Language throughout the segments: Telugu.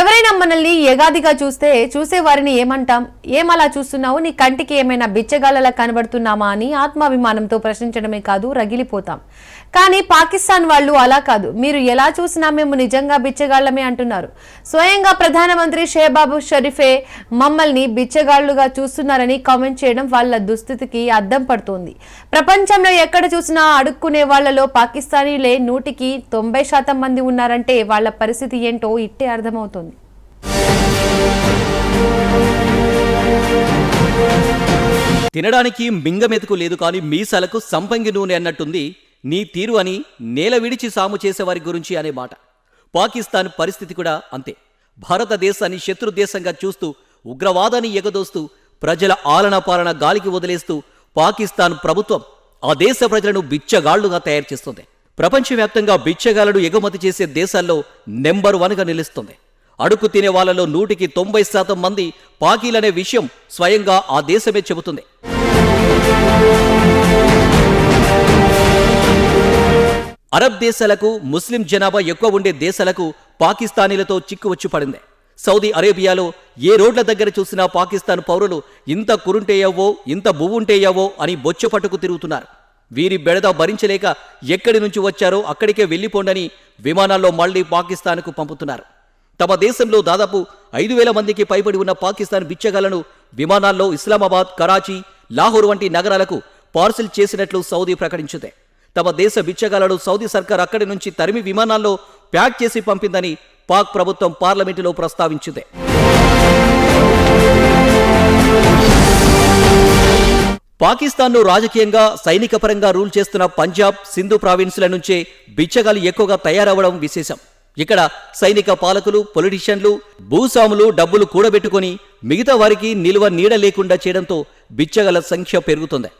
ఎవరైనా మనల్ని ఎగాదిగా చూస్తే చూసే వారిని ఏమంటాం? ఏమలా చూస్తున్నావు? నీ కంటికి ఏమైనా బిచ్చగాళ్ళలా కనబడుతున్నామా అని ఆత్మాభిమానంతో ప్రశ్నించడమే కాదు రగిలిపోతాం. కానీ పాకిస్తాన్ వాళ్ళు అలా కాదు. మీరు ఎలా చూసినా మేము నిజంగా బిచ్చగాళ్ళమే అంటున్నారు. స్వయంగా ప్రధానమంత్రి షేబాబు షరీఫే మమ్మల్ని బిచ్చగాళ్ళుగా చూస్తున్నారని కామెంట్ చేయడం వాళ్ళ దుస్థితికి అద్దం పడుతోంది. ప్రపంచంలో ఎక్కడ చూసినా అడుక్కునే వాళ్ళలో పాకిస్తానీలే నూటికి తొంభై శాతం మంది ఉన్నారంటే వాళ్ళ పరిస్థితి ఏంటో ఇట్టే అర్థమవుతుంది. తినడానికి మింగమెతుకు లేదు కానీ మీసాలకు సంపంగి నూనె అన్నట్టుంది నీ తీరు అని నేల విడిచి సాము చేసేవారి గురించి అనే మాట. పాకిస్తాన్ పరిస్థితి కూడా అంతే. భారతదేశాన్ని శత్రు దేశంగా చూస్తూ ఉగ్రవాదాన్ని ఎగదోస్తూ ప్రజల ఆలనపాలన గాలికి వదిలేస్తూ పాకిస్తాన్ ప్రభుత్వం ఆ దేశ ప్రజలను బిచ్చగాళ్ళుగా తయారు చేస్తుంది. ప్రపంచవ్యాప్తంగా బిచ్చగాళ్ళను ఎగుమతి చేసే దేశాల్లో నెంబర్ వన్గా నిలుస్తుంది. అడుగు తినే వాళ్ళలో నూటికి తొంభై శాతం మంది పాకీలనే విషయం స్వయంగా ఆ దేశమే చెబుతుంది. అరబ్ దేశాలకు ముస్లిం జనాభా ఎక్కువ ఉండే దేశాలకు పాకిస్తానీలతో చిక్కు వచ్చి పడింది. సౌదీ అరేబియాలో ఏ రోడ్ల దగ్గర చూసినా పాకిస్తాన్ పౌరులు ఇంత కురుంటేయవో ఇంత బువ్వుంటేయవో అని బొచ్చు పట్టుకు తిరుగుతున్నారు. వీరి బెడద భరించలేక ఎక్కడి నుంచి వచ్చారో అక్కడికే వెళ్ళిపోండని విమానాల్లో మళ్ళీ పాకిస్తాన్కు పంపుతున్నారు. తమ దేశంలో దాదాపు ఐదు వేల మందికి పైబడి ఉన్న పాకిస్తాన్ బిచ్చగాలను విమానాల్లో ఇస్లామాబాద్ కరాచీ లాహోర్ వంటి నగరాలకు పార్సిల్ చేసినట్లు సౌదీ ప్రకటించింది. తమ దేశ బిచ్చగాలను సౌదీ సర్కార్ అక్కడి నుంచి తరిమి విమానాల్లో ప్యాక్ చేసి పంపిందని పాక్ ప్రభుత్వం పార్లమెంటులో ప్రస్తావించింది. పాకిస్తాన్ను రాజకీయంగా సైనిక పరంగా రూల్ చేస్తున్న పంజాబ్ సింధు ప్రావిన్సుల నుంచే బిచ్చగాలు ఎక్కువగా తయారవడం విశేషం. ఇక్కడ సైనిక పాలకులు పొలిటీషియన్లు భూస్వాములు డబ్బులు కూడబెట్టుకొని మిగతా వారికి నిల్వ నీడ లేకుండా చేయడంతో బిచ్చగల సంఖ్య పెరుగుతుంది.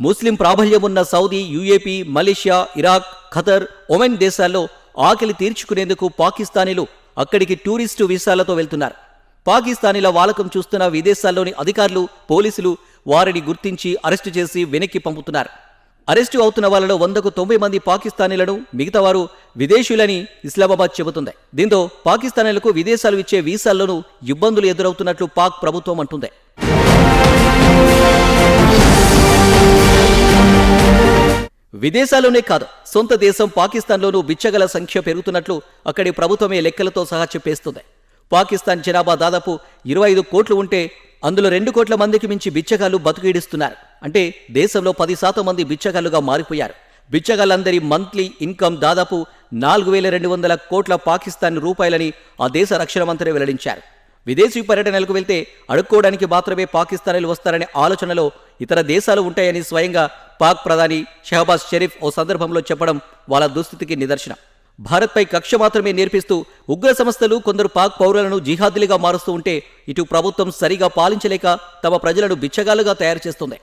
ముస్లిం ప్రాబల్యమున్న Saudi UAE Malaysia Iraq Qatar Oman దేశాల్లో ఆకలి తీర్చుకునేందుకు పాకిస్తానీలు అక్కడికి టూరిస్టు వీసాలతో వెళ్తున్నారు. పాకిస్తానీల వాలకం చూస్తున్న విదేశాల్లోని అధికారులు పోలీసులు వారిని గుర్తించి అరెస్టు చేసి వెనక్కి పంపుతున్నారు. అరెస్టు అవుతున్న వాళ్ళలో వందకు తొంభై మంది పాకిస్తానీలను మిగతా వారు విదేశీయులని ఇస్లామాబాద్ చెబుతుంది. దీంతో పాకిస్తానీలకు విదేశాలు ఇచ్చే వీసాల్లోనూ ఇబ్బందులు ఎదురవుతున్నట్లు పాక్ ప్రభుత్వం అంటుంది. విదేశాల్లోనే కాదు సొంత దేశం పాకిస్తాన్లోనూ బిచ్చగల సంఖ్య పెరుగుతున్నట్లు అక్కడి ప్రభుత్వమే లెక్కలతో సహా చెప్పేస్తుంది. పాకిస్తాన్ జనాభా దాదాపు ఇరవై ఐదు కోట్లు ఉంటే అందులో రెండు కోట్ల మందికి మించి బిచ్చగాళ్ళు బతుకీడిస్తున్నారు అంటే దేశంలో పది శాతం మంది బిచ్చగాళ్ళుగా మారిపోయారు. బిచ్చగాళ్ళందరి మంత్లీ ఇన్కమ్ దాదాపు నాలుగు వేల రెండు వందల కోట్ల పాకిస్తాన్ రూపాయలని ఆ దేశ రక్షణ మంత్రి వెల్లడించారు. విదేశీ పర్యటనలకు వెళ్తే అడుక్కోవడానికి మాత్రమే పాకిస్తానీలు వస్తారనే ఆలోచనలో ఇతర దేశాలు ఉంటాయని స్వయంగా పాక్ ప్రధాని షహబాజ్ షరీఫ్ ఓ సందర్భంలో చెప్పడం వాళ్ళ దుస్థితికి నిదర్శనం. భారత్పై కక్ష మాత్రమే నేర్పిస్తూ ఉగ్ర సంస్థలు కొందరు పాక్ పౌరులను జిహాదులుగా మారుస్తూ ఉంటే ఇటు ప్రభుత్వం సరిగా పాలించలేక తమ ప్రజలను బిచ్చగాలుగా తయారు చేస్తుంది.